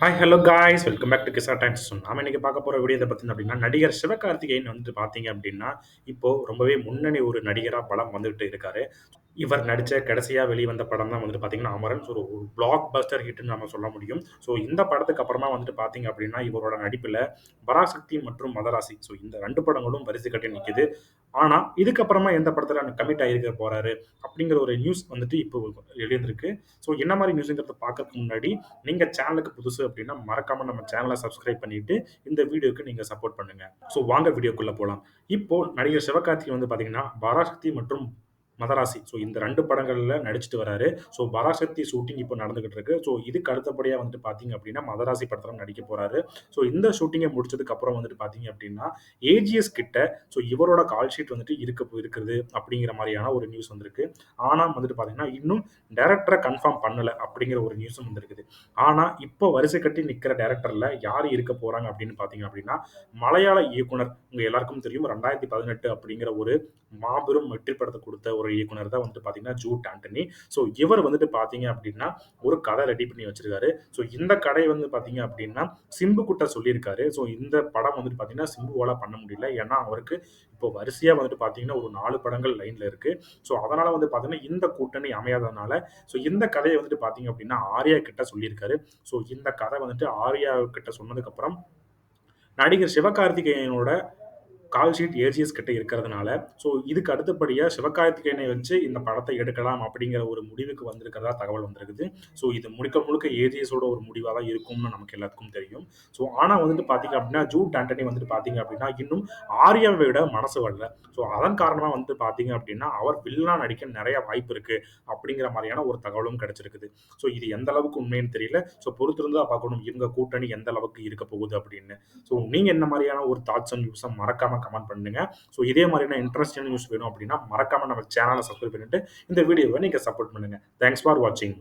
Hi hello guys welcome back to Kissa Times நாம இன்னைக்கு பார்க்க போற வீடியோ இதை பத்தி அப்படின்னா நடிகர் சிவகார்த்திகேயன் வந்துட்டு பாத்தீங்க அப்படின்னா இப்போ ரொம்பவே முன்னணி ஒரு நடிகரா பலம் வந்துகிட்டு இருக்காரு. இவர் நடித்த கடைசியாக வெளிவந்த படம் தான் வந்துட்டு பார்த்தீங்கன்னா அமரன். ஸோ ஒரு பிளாக் பஸ்டர் ஹிட்னு நம்ம சொல்ல முடியும். ஸோ இந்த படத்துக்கு அப்புறமா வந்துட்டு பார்த்தீங்க அப்படின்னா இவரோட நடிப்பில் பராசக்தி மற்றும் மதராசி. ஸோ இந்த ரெண்டு படங்களும் வரிசை கட்டி நிற்கிது ஆனால் இதுக்கப்புறமா எந்த படத்தில் கமிட் ஆகிருக்க போகிறாரு அப்படிங்கிற ஒரு நியூஸ் வந்துட்டு இப்போ எழுந்திருக்கு. ஸோ என்ன மாதிரி நியூஸுங்கிறத பார்க்கறதுக்கு முன்னாடி நீங்கள் சேனலுக்கு புதுசு அப்படின்னா மறக்காம நம்ம சேனலை சப்ஸ்கிரைப் பண்ணிட்டு இந்த வீடியோக்கு நீங்கள் சப்போர்ட் பண்ணுங்கள் ஸோ வாங்க வீடியோக்குள்ளே போகலாம் இப்போ நடிகர் சிவகார்த்திகேயன் வந்து பார்த்தீங்கன்னா பராசக்தி மற்றும் மதராசி. ஸோ இந்த ரெண்டு படங்களில் நடிச்சிட்டு வராரு. ஸோ பராசக்தி ஷூட்டிங் இப்போ நடந்துகிட்டு இருக்கு. ஸோ இதுக்கு அடுத்தபடியாக வந்துட்டு பார்த்தீங்க அப்படின்னா மதராசி படத்தில் நடிக்க போறாரு. ஸோ இந்த ஷூட்டிங்கை முடிச்சதுக்கு அப்புறம் வந்துட்டு பார்த்தீங்க அப்படின்னா ஏஜிஎஸ் கிட்ட ஸோ இவரோட கால் ஷீட் வந்துட்டு இருக்க இருக்குது அப்படிங்கிற மாதிரியான ஒரு நியூஸ் வந்திருக்கு. ஆனால் வந்துட்டு பார்த்தீங்கன்னா இன்னும் டேரக்டரை கன்ஃபார்ம் பண்ணலை அப்படிங்கிற ஒரு நியூஸும் வந்திருக்குது. ஆனால் இப்போ வரிசை கட்டி நிற்கிற டேரக்டரில் யார் இருக்க போகிறாங்க அப்படின்னு பார்த்தீங்க அப்படின்னா மலையாள இயக்குனர் உங்கள் எல்லாருக்கும் தெரியும் ரெண்டாயிரத்தி பதினெட்டு அப்படிங்கிற ஒரு மாபெரும் வெற்றி படத்தை கொடுத்த ஒரு இயக்குனர் தான் வந்துட்டு பார்த்தீங்கன்னா ஜூட் ஆண்டனி. ஸோ இவர் வந்துட்டு பார்த்தீங்க அப்படின்னா ஒரு கதை ரெடி பண்ணி வச்சிருக்காரு. ஸோ இந்த கடை வந்து பார்த்தீங்க அப்படின்னா சிம்பு குட்ட சொல்லியிருக்காரு. ஸோ இந்த படம் வந்துட்டு பார்த்தீங்கன்னா சிம்புவால் பண்ண முடியல. ஏன்னா அவருக்கு இப்போ வரிசையாக வந்துட்டு பார்த்தீங்கன்னா ஒரு நாலு படங்கள் லைனில் இருக்கு. ஸோ அதனால வந்து பார்த்தீங்கன்னா இந்த கூட்டணி அமையாததுனால ஸோ இந்த கதையை வந்துட்டு பார்த்தீங்க அப்படின்னா ஆர்யா கிட்ட சொல்லியிருக்காரு. ஸோ இந்த கதை வந்துட்டு ஆர்யா கிட்ட சொன்னதுக்கப்புறம் நடிகர் சிவகார்த்திகேயனோட கால் ஷீட் ஏஜிஎஸ் கிட்ட இருக்கிறதுனால ஸோ இதுக்கு அடுத்தபடியாக சிவகார்த்திகேயனை வச்சு இந்த படத்தை எடுக்கலாம் அப்படிங்கிற ஒரு முடிவுக்கு வந்திருக்கிறதா தகவல் வந்திருக்குது. ஸோ இது முழுக்க முழுக்க ஏஜிஎஸோட ஒரு முடிவாக தான் இருக்கும்னு நமக்கு எல்லாத்துக்கும் தெரியும். ஸோ ஆனால் வந்துட்டு பார்த்தீங்க அப்படின்னா ஜூட் ஆண்டனி வந்துட்டு பார்த்தீங்க அப்படின்னா இன்னும் ஆர்யாவை விட மனசு வரல. ஸோ அதன் காரணமாக வந்துட்டு பார்த்தீங்க அப்படின்னா அவர் வில்லனா நடிக்க நிறைய வாய்ப்பு இருக்குது அப்படிங்கிற மாதிரியான ஒரு தகவலும் கிடைச்சிருக்குது. ஸோ இது எந்த அளவுக்கு உண்மைன்னு தெரியல. ஸோ பொறுத்திருந்தா பார்க்கணும் இவங்க கூட்டணி எந்த அளவுக்கு இருக்க போகுது அப்படின்னு. ஸோ நீங்கள் என்ன மாதிரியான ஒரு தாட்ஸ் அண்ட் நியூஸை மறக்காம கமெண்ட் பண்ணுங்க. ஸோ இதே மாதிரியான இன்ட்ரெஸ்டிங் நியூஸ் வேணும் அப்படின்னா மறக்காம நம்ம சேனலை சப்ஸ்கிரைப் பண்ணிட்டு இந்த வீடியோவை நீங்கள் சப்போர்ட் பண்ணுங்க. தேங்க்ஸ் ஃபார் வாட்சிங்